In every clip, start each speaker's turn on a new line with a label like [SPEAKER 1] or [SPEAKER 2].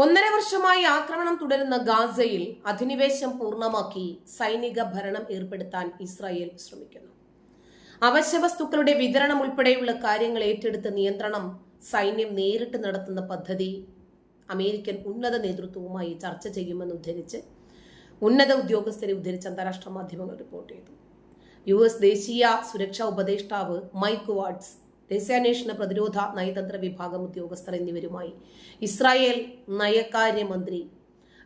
[SPEAKER 1] ഒന്നര വർഷമായി ആക്രമണം തുടരുന്ന ഗാസയിൽ അധിനിവേശം പൂർണമാക്കി സൈനിക ഭരണം ഏർപ്പെടുത്താൻ ഇസ്രായേൽ ശ്രമിക്കുന്നു. അവശ്യവസ്തുക്കളുടെ വിതരണം ഉൾപ്പെടെയുള്ള കാര്യങ്ങൾ ഏറ്റെടുത്ത് നിയന്ത്രണം സൈന്യം നേരിട്ട് നടത്തുന്ന പദ്ധതി അമേരിക്കൻ ഉന്നത നേതൃത്വവുമായി ചർച്ച ചെയ്യുമെന്ന് ഉദ്ധരിച്ച് ഉന്നത ഉദ്യോഗസ്ഥരെ ഉദ്ധരിച്ച് അന്താരാഷ്ട്ര മാധ്യമങ്ങൾ റിപ്പോർട്ട് ചെയ്തു. യു എസ് ദേശീയ സുരക്ഷാ ഉപദേഷ്ടാവ് മൈക്ക് വാട്സ് രഹസ്യാന്വേഷണ പ്രതിരോധ നയതന്ത്ര വിഭാഗം ഉദ്യോഗസ്ഥർ എന്നിവരുമായി ഇസ്രായേൽ നയകാര്യമന്ത്രി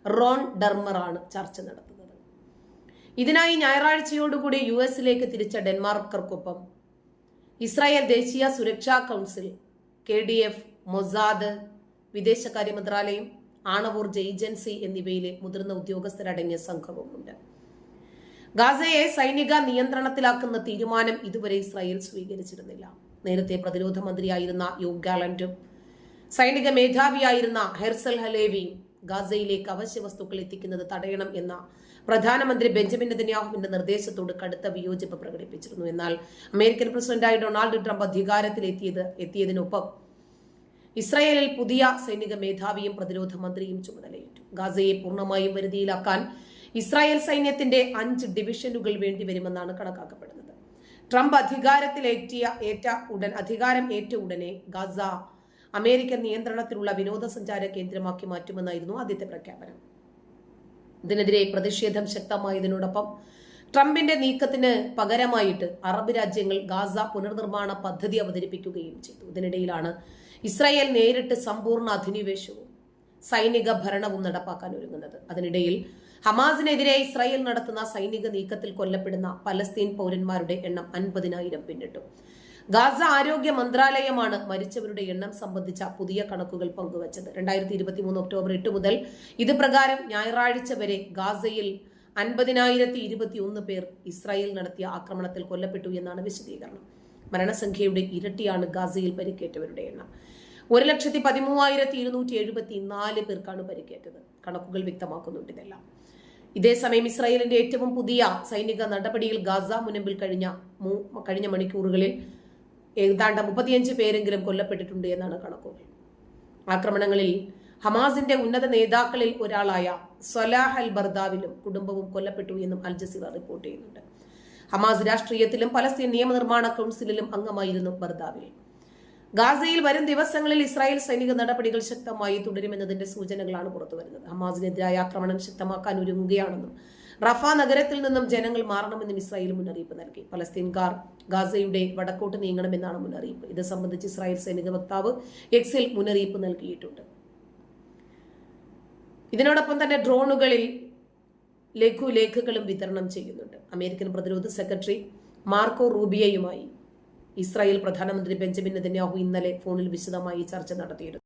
[SPEAKER 1] റോൺ ഡർമറാണ് ചർച്ച നടത്തുന്നത്. ഇതിനായി ഞായറാഴ്ചയോടുകൂടി യു എസിലേക്ക് തിരിച്ച ഡെൻമാർക്കർക്കൊപ്പം ഇസ്രായേൽ ദേശീയ സുരക്ഷാ council K D F Mossad വിദേശകാര്യ മന്ത്രാലയം ആണവോർജ ഏജൻസി എന്നിവയിലെ മുതിർന്ന ഉദ്യോഗസ്ഥരടങ്ങിയ സംഘവുമുണ്ട്. ഗാസയെ സൈനിക നിയന്ത്രണത്തിലാക്കുന്ന തീരുമാനം ഇതുവരെ ഇസ്രായേൽ സ്വീകരിച്ചിരുന്നില്ല. നേരത്തെ പ്രതിരോധ മന്ത്രിയായിരുന്ന യോഗ് ഗാലന്റും സൈനിക മേധാവിയായിരുന്ന ഹെർസൽ ഹലേവിയും ഗാസയിലേക്ക് അവശ്യ വസ്തുക്കൾ എത്തിക്കുന്നത് തടയണം എന്ന പ്രധാനമന്ത്രി ബെഞ്ചമിൻ നെതന്യാഹുവിന്റെ നിർദ്ദേശത്തോട് കടുത്ത വിയോജിപ്പ് പ്രകടിപ്പിച്ചിരുന്നു. എന്നാൽ അമേരിക്കൻ പ്രസിഡന്റായ ഡൊണാൾഡ് ട്രംപ് അധികാരത്തിലെത്തിയത് എത്തിയതിനൊപ്പം ഇസ്രായേലിൽ പുതിയ സൈനിക മേധാവിയും പ്രതിരോധ മന്ത്രിയും ചുമതലയേറ്റു. ഗാസയെ പൂർണമായും വരുതിയിലാക്കാൻ ഇസ്രായേൽ സൈന്യത്തിന്റെ അഞ്ച് ഡിവിഷനുകൾ വേണ്ടിവരുമെന്നാണ് കണക്കാക്കപ്പെടുന്നത്. ട്രംപ് അധികാരത്തിലേറ്റിയ ഏറ്റ ഉടൻ അധികാരം ഏറ്റ ഉടനെ ഗാസ അമേരിക്കൻ നിയന്ത്രണത്തിലുള്ള വിനോദസഞ്ചാര കേന്ദ്രമാക്കി മാറ്റുമെന്നായിരുന്നു ആദ്യത്തെ പ്രഖ്യാപനം. ഇതിനെതിരെ പ്രതിഷേധം ശക്തമായതിനോടൊപ്പം ട്രംപിന്റെ നീക്കത്തിന് പകരമായിട്ട് അറബ് രാജ്യങ്ങൾ ഗാസ പുനർനിർമ്മാണ പദ്ധതി അവതരിപ്പിക്കുകയും ചെയ്തു. ഇതിനിടയിലാണ് ഇസ്രായേൽ നേരിട്ട് സമ്പൂർണ അധിനിവേശവും സൈനിക ഭരണവും നടപ്പാക്കാൻ ഒരുങ്ങുന്നത്. അതിനിടയിൽ ഹമാസിനെതിരെ ഇസ്രായേൽ നടത്തുന്ന സൈനിക നീക്കത്തിൽ കൊല്ലപ്പെടുന്ന പലസ്തീൻ പൗരന്മാരുടെ എണ്ണം അൻപതിനായിരം പിന്നിട്ടു. ഗാസ ആരോഗ്യ മന്ത്രാലയമാണ് മരിച്ചവരുടെ എണ്ണം സംബന്ധിച്ച പുതിയ കണക്കുകൾ പങ്കുവച്ചത്. രണ്ടായിരത്തി ഇരുപത്തി മൂന്ന് ഒക്ടോബർ എട്ട് മുതൽ ഇത് പ്രകാരം ഞായറാഴ്ച വരെ ഗാസയിൽ അൻപതിനായിരത്തി ഇരുപത്തി ഒന്ന് പേർ ഇസ്രായേൽ നടത്തിയ ആക്രമണത്തിൽ കൊല്ലപ്പെട്ടു എന്നാണ് വിശദീകരണം. മരണസംഖ്യയുടെ ഇരട്ടിയാണ് ഗാസയിൽ പരിക്കേറ്റവരുടെ എണ്ണം. ഒരു ലക്ഷത്തി പതിമൂവായിരത്തി ഇരുന്നൂറ്റി എഴുപത്തി നാല് പേർക്കാണ് പരിക്കേറ്റത്. കണക്കുകൾ വ്യക്തമാക്കുന്നുണ്ട് ഇതെല്ലാം. ഇതേസമയം ഇസ്രായേലിന്റെ ഏറ്റവും പുതിയ സൈനിക നടപടിയിൽ ഗാസ മുനമ്പിൽ കഴിഞ്ഞ കഴിഞ്ഞ മണിക്കൂറുകളിൽ ഏതാണ്ട് മുപ്പത്തിയഞ്ച് പേരെങ്കിലും കൊല്ലപ്പെട്ടിട്ടുണ്ട് എന്നാണ് കണക്കുകൾ. ആക്രമണങ്ങളിൽ ഹമാസിന്റെ ഉന്നത നേതാക്കളിൽ ഒരാളായ സലാഹ് അൽ ബർദാവിലും കുടുംബവും കൊല്ലപ്പെട്ടു എന്നും അൽ ജസീറ റിപ്പോർട്ട് ചെയ്യുന്നുണ്ട്. ഹമാസ് രാഷ്ട്രീയത്തിലും പലസ്തീൻ നിയമനിർമ്മാണ കൗൺസിലിലും അംഗമായിരുന്നു ബർദാവിൽ. ഗാസയിൽ വരും ദിവസങ്ങളിൽ ഇസ്രായേൽ സൈനിക നടപടികൾ ശക്തമായി തുടരുമെന്നതിന്റെ സൂചനകളാണ് പുറത്തുവരുന്നത്. ഹമാസിനെതിരായ ആക്രമണം ശക്തമാക്കാൻ ഒരുങ്ങുകയാണെന്നും റഫ നഗരത്തിൽ നിന്നും ജനങ്ങൾ മാറണമെന്നും ഇസ്രായേൽ മുന്നറിയിപ്പ് നൽകി. പലസ്തീൻകാർ ഗാസയുടെ വടക്കോട്ട് നീങ്ങണമെന്നാണ് മുന്നറിയിപ്പ്. ഇത് സംബന്ധിച്ച് ഇസ്രായേൽ സൈനിക വക്താവ് എക്സിൽ മുന്നറിയിപ്പ് നൽകിയിട്ടുണ്ട്. ഇതിനോടൊപ്പം തന്നെ ഡ്രോണുകളിൽ ലഘുലേഖകളും വിതരണം ചെയ്യുന്നുണ്ട്. അമേരിക്കൻ പ്രതിരോധ സെക്രട്ടറി മാർക്കോ റൂബിയയുമായി ഇസ്രായേൽ പ്രധാനമന്ത്രി ബെഞ്ചമിൻ നെതന്യാഹു ഇന്നലെ ഫോണിൽ വിശദമായി ചർച്ച നടത്തിയിരുന്നു.